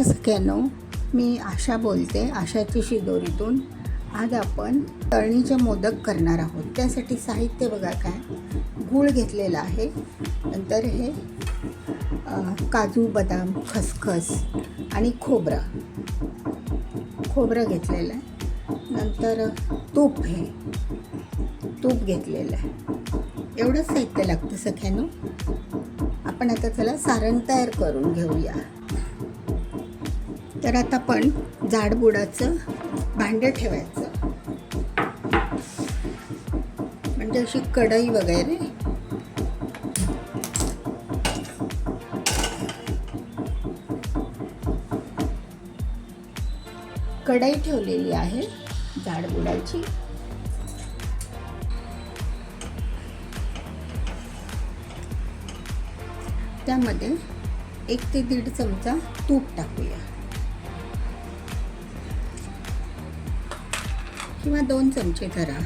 नमस्कार सगळ्यांनो मी आशा बोलते आशाची शिदोरीतून आज आपण तळणीचे मोदक करणार आहोत. त्यासाठी साहित्य बघा काय गूळ घेतलेला आहे. नंतर हे काजू बदाम खसखस आणि खोबरं. खोबरं घेतलेलं आहे. नंतर तूप हे तूप घेतलेलं आहे. एवढंच साहित्य लागतं सख्यानो. आपण आता चला सारण तयार करून घेऊया. तर आता आपण जाडबुडाचं भांडं ठेवायचं. म्हणजे अशी कढई वगैरे. कढई ठेवलेली आहे जाडबुडाची त्यामध्ये एक ते दीड चमचा तूप टाकूया. किंवा दोन चमचे धरा.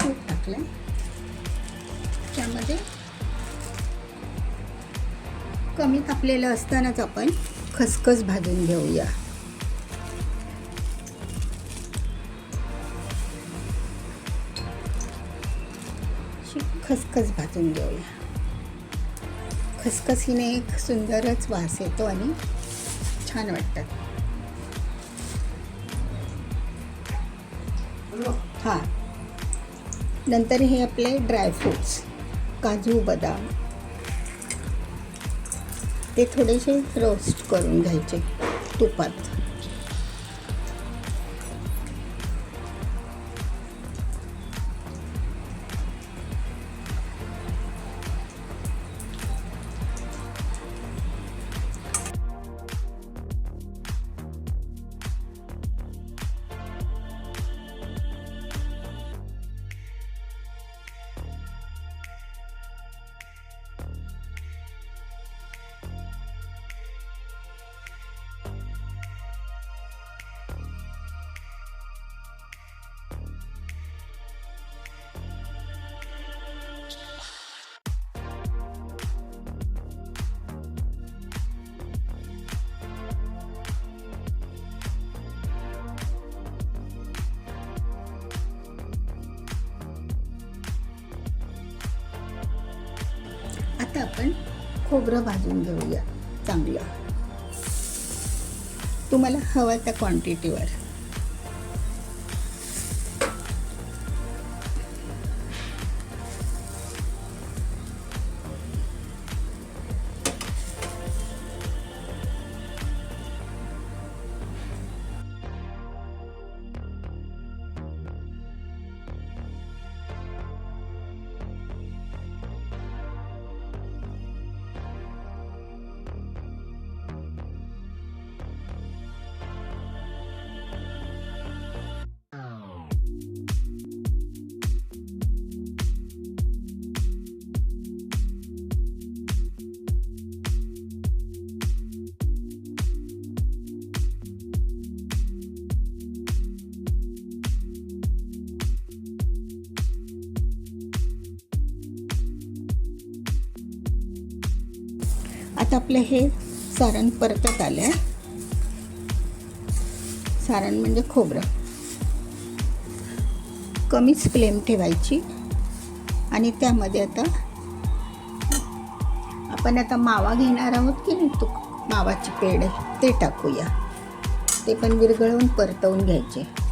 तूप टाकलं त्यामध्ये कमी तापलेलं असतानाच आपण खसखस भाजून घेऊया. खसखस भाजून घेऊया. खसखसीने एक सुंदरच वास येतो आणि छान वाटतात. हां. नंतर हे आपले ड्रायफ्रूट्स काजू बदाम. ते थोडेसे रोस्ट करून घ्यायचे तुपात. आपण खोबरं भाजून घेऊया. चांगलं. तुम्हाला हवं त्या क्वांटिटीवर आता आपलं हे सारण परतत आलं आहे सारण म्हणजे खोबरं. कमीच फ्लेम ठेवायची. आणि त्यामध्ये आता आपण आता मावा घेणार आहोत की नाही? तो मावाची पेढे ते टाकूया. ते पण विरघळवून परतवून घ्यायचे.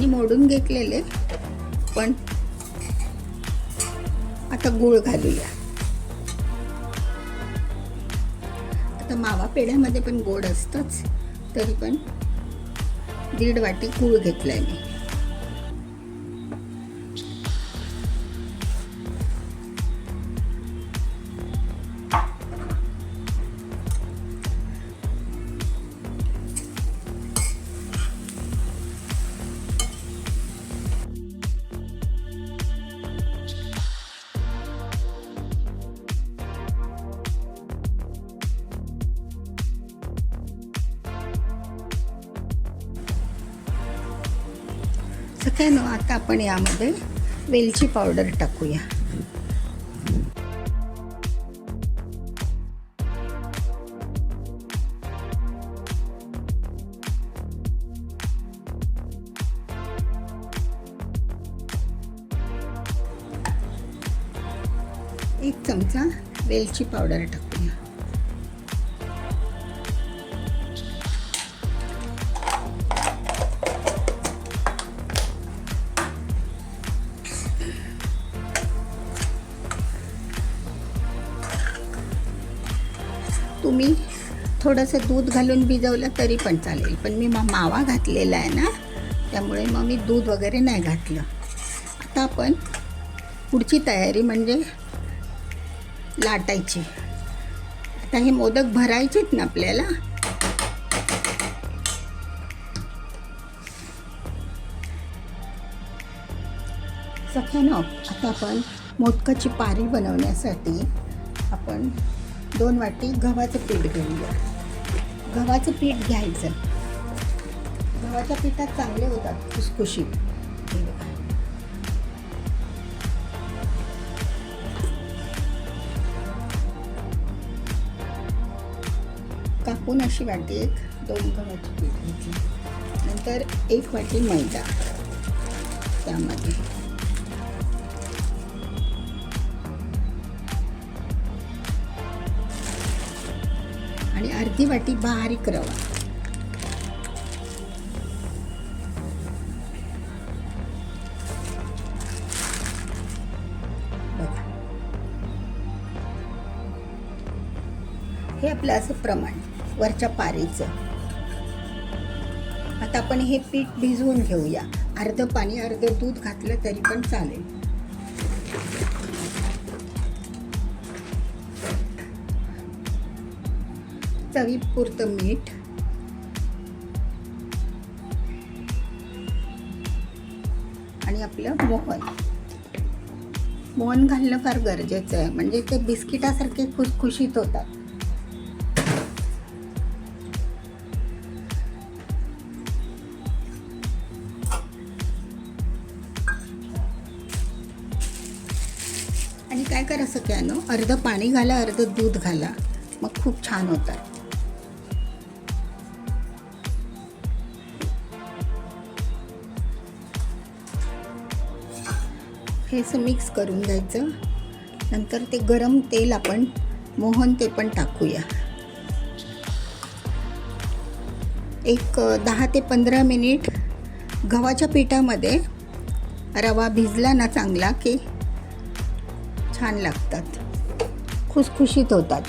हाताने मोडून घेतलेले. पण आता गूळ घालूया. आता मावा पेढ्यामध्ये पण गोड असतंच. तरी पण दीड वाटी गूळ घेतलाय मी सगळ्यांनो आता आपण यामध्ये वेलची पावडर टाकूया. एक चमचा वेलची पावडर टाकूया. थोडंसं दूध घालून भिजवलं तरी पण चालेल. पण मी मा मावा घातलेला आहे ना त्यामुळे मग मी दूध वगैरे नाही घातलं. आता आपण पुढची तयारी म्हणजे लाटायची. आता हे मोदक भरायचेत ना आपल्याला? सख्यानं आता आपण मोदकाची पारी बनवण्यासाठी आपण दोन वाटी गव्हाचं पीठ घेऊया गव्हाचं पीठ घ्यायचं. गव्हाच्या पिठात चांगले होतात खुसखुशीत. कापून अशी वाटी एक दोन गव्हाची पीठ घ्यायची. नंतर एक वाटी मैदा. त्यामध्ये. आणि अर्धी वाटी बारीक रवा. हे आपलं असं प्रमाण वरच्या पारीचं. आता आपण हे पीठ भिजवून घेऊया. अर्धं पाणी अर्धं दूध घातलं तरी पण चालेल. चवीपुरतं मीठ. आणि आपलं मोहन. मोहन घालणं फार गरजेचं आहे. म्हणजे ते बिस्किटासारखे खुसखुशीत होतात. आणि काय करा सगळ्यांनो? अर्धं पाणी घाला अर्धं दूध घाला. मग खूप छान होतात. हे असं मिक्स करून घ्यायचं. नंतर ते गरम तेल आपण मोहन ते पण टाकूया. एक दहा ते पंधरा मिनिट गव्हाच्या पिठामध्ये रवा भिजला ना चांगला की छान लागतात. खुसखुशीत होतात.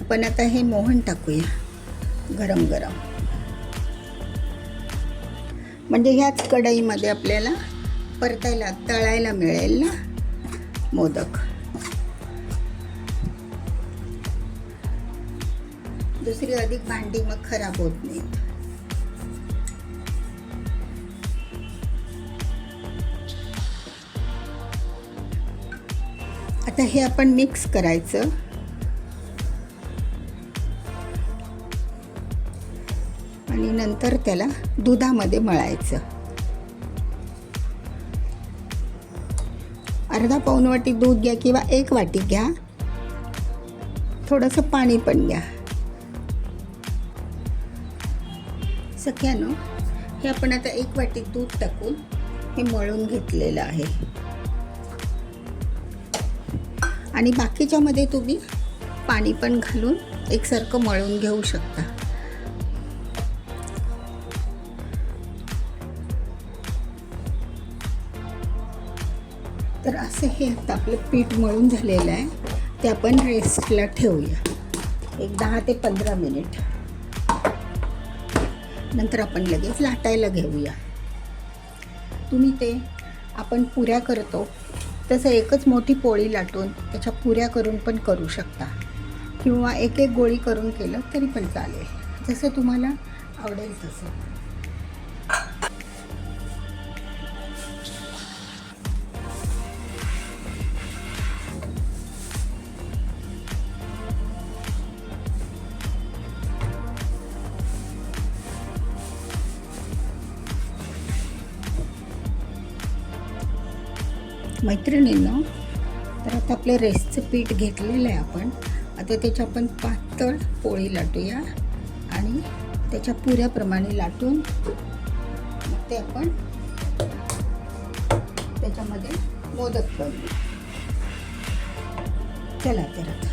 आपण आता हे मोहन टाकूया. गरम गरम. म्हणजे ह्याच कढईमध्ये आपल्याला परतायला तळायला मिळेल ना? मोदक. दुसरी अधिक भांडी मग खराब होत नाहीत. आता हे आपण मिक्स करायचं. आणि नंतर त्याला दुधामध्ये मळायचं. अर्धा पाऊन वाटी दूध घ्या किंवा एक वाटी घ्या. थोडंसं पाणी पण घ्या. सख्यानो हे आपण आता एक वाटी दूध टाकून हे मळून घेतलेलं आहे. आणि बाकीच्यामध्ये तुम्ही पाणी पण घालून एकसारखं मळून घेऊ शकता. असं हे आता आपलं पीठ मळून झालेलं आहे ते आपण रेस्टला ठेवूया. एक दहा ते पंधरा मिनिट. नंतर आपण लगेच लाटायला घेऊया. तुम्ही ते आपण पुऱ्या करतो तसं एकच मोठी पोळी लाटून त्याच्या पुऱ्या करून पण करू शकता. किंवा एक एक गोळी करून केलं तरी पण चालेल. जसं तुम्हाला आवडेल तसं. मैत्रिणींना. तर आता आपलं रेसचं पीठ घेतलेलं आहे आपण. आता त्याच्या आपण पातळ पोळी लाटूया आणि त्याच्या पुऱ्याप्रमाणे लाटून मग ते आपण त्याच्यामध्ये मोदक करू. चला तर आता.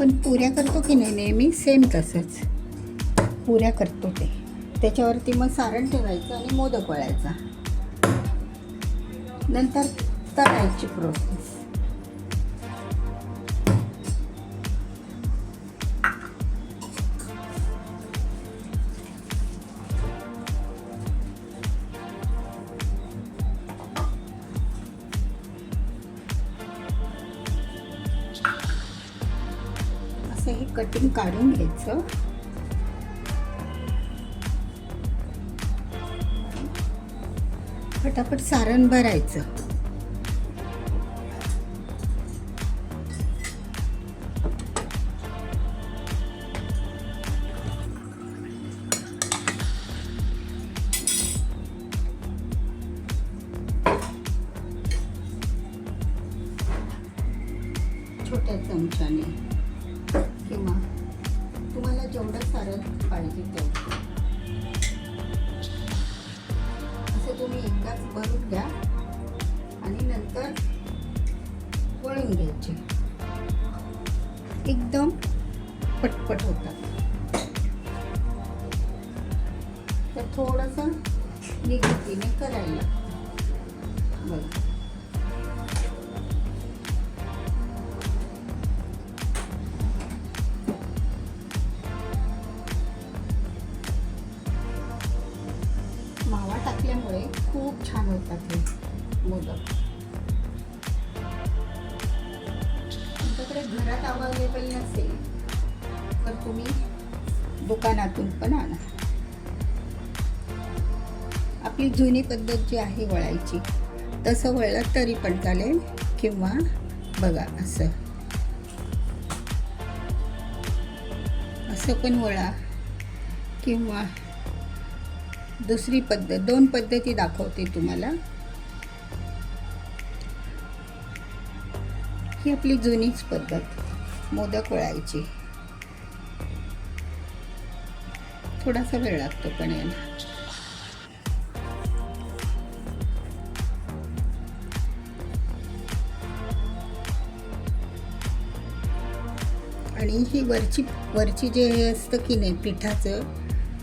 आपण पुऱ्या करतो की नाही नेहमी? सेम तसंच. पुऱ्या करतो ते. त्याच्यावरती मग सारण ठेवायचं आणि मोदक वळायचा. नंतर तळायची प्रोसेस. कटिंग काढून घ्यायचं. फटाफट सारण भरायचं. छोट्या चमच्याने. सारण पाहिजे मोदक. तुमच्याकडे घरात अवेलेबल नसेल तर तुम्ही दुकानातून पण आणा. आपली जुनी पद्धत जी आहे वळायची तसं वळलं तरी पण चालेल किंवा बघा असं. असं पण वळा किंवा दुसरी पद्धत दोन पद्धती दाखवते तुम्हाला. ही आपली जुनीच पद्धत मोदक वळायची. थोडासा वेळ लागतो पण याला आणि ही वरची वरची जे हे असतं की नाही पिठाचं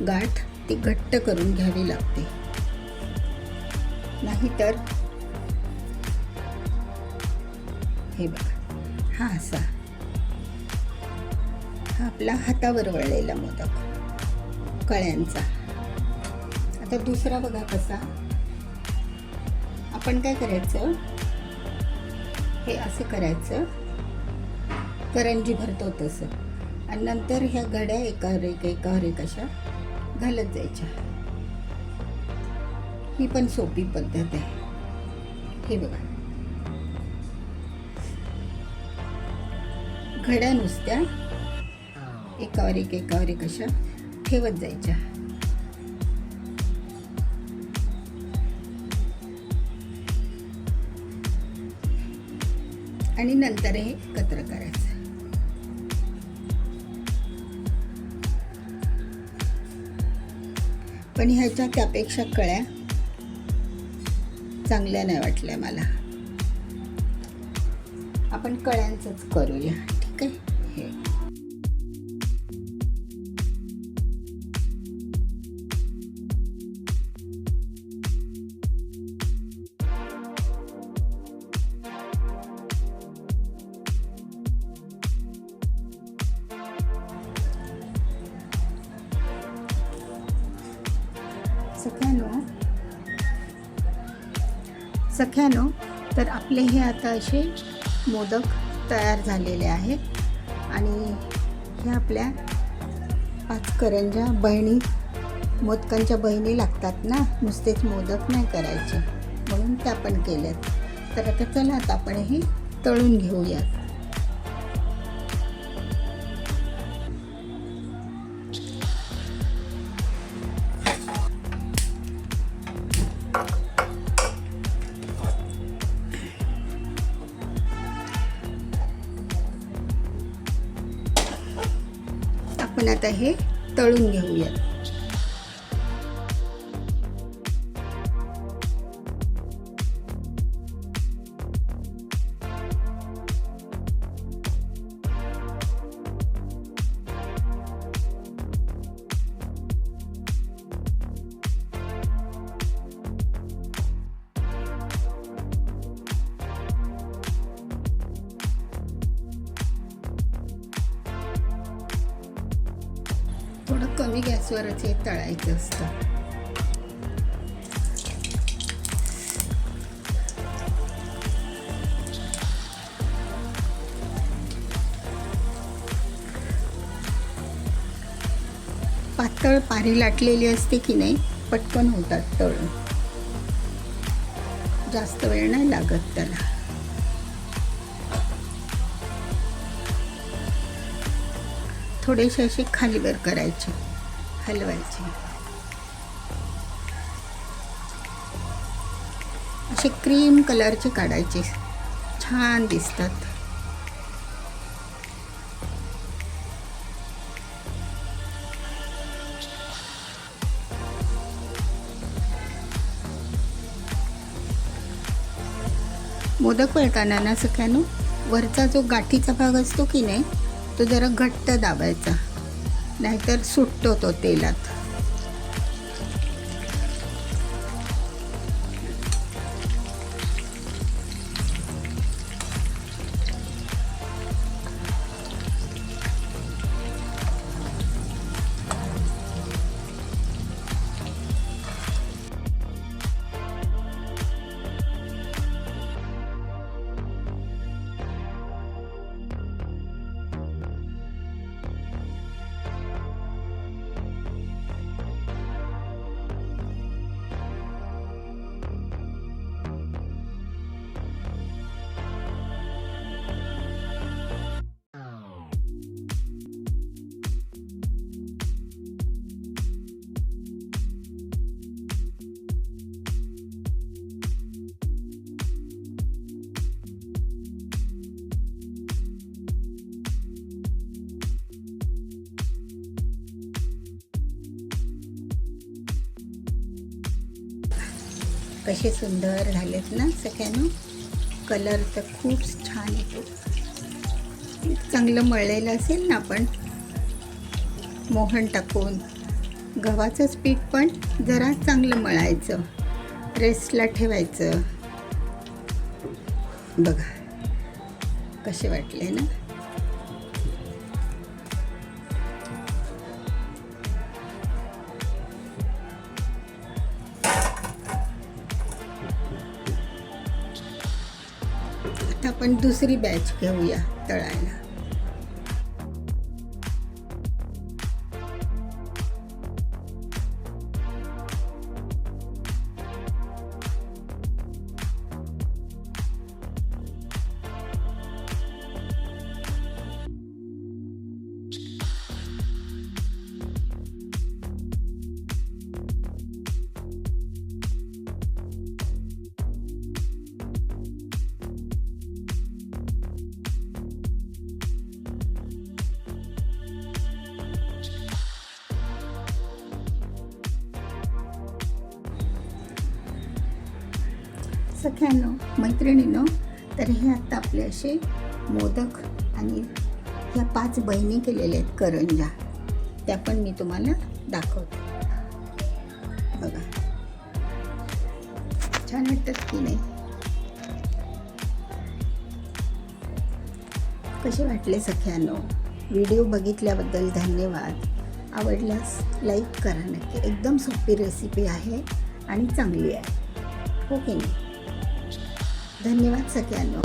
गाठ ती घट्ट करून घ्यावी लागते. नाहीतर हे बघा. हा असा. हा आपला हातावर वळलेला मोदक. कळ्यांचा. आता दुसरा बघा कसा. आपण काय करायचं? हे असं करायचं. करंजी भरतो तसं. आणि नंतर ह्या घड्या एकावर एक एकावर एक अशा घालत जायच्या. ही पण सोपी पद्धत आहे. हे बघा. घड्या नुसत्या. एकावर एक एकावर एक अशा ठेवत जायच्या. आणि नंतर हे एकत्र करायचं. पण ह्याच्या त्यापेक्षा कळ्या चांगल्या नाही वाटल्या मला. आपण कळ्यांचंच करूया. आहे सख्यानो तर आपले हे आता असे मोदक तयार झालेले आहेत. आणि ह्या आपल्या पाच करंजा बहिणी मोदकांच्या बहिणी लागतात ना? नुसतेच मोदक नाही करायचे. म्हणून त्या पण केल्यात. तर आता चला आता आपण हे तळून घेऊयात. आपण आता हे तळून घेऊयात. पातळ पारी लाटलेली असते की नाही पटकन होतात तळून. जास्त वेळ नाही लागत त्याला. थोडेसे असे खालीवर करायचे हलवायचे. असे क्रीम कलरचे काढायचे. छान दिसतात. मोदक वळताना ना सगळ्यांनो वरचा जो गाठीचा भाग असतो की नाही तो जरा घट्ट दाबायचा. नाहीतर सुटतो तो तेलात. कसे सुंदर झालेत ना सगळ्यांना. कलर तर खूप छान येतो. चांगलं मळलेलं असेल ना आपण. मोहन टाकून. गव्हाचंच पीठ पण जरा चांगलं मळायचं. रेस्टला ठेवायचं. बघा. कसे वाटले ना? आता आपण दुसरी बॅच घेऊया तळायला. सख्यानो मैत्रिणीनो तर हे आत्ता आपले असे मोदक आणि ह्या पाच बहिणी केलेल्या आहेत करंजा. त्या पण मी तुम्हाला दाखवते. बघा. छान वाटतात की नाही? कसे वाटले सख्यानो? व्हिडिओ बघितल्याबद्दल धन्यवाद. आवडल्यास लाईक करा नक्की. एकदम सोपी रेसिपी आहे आणि चांगली आहे. हो की नाही? धन्यवाद सगळ्यांना.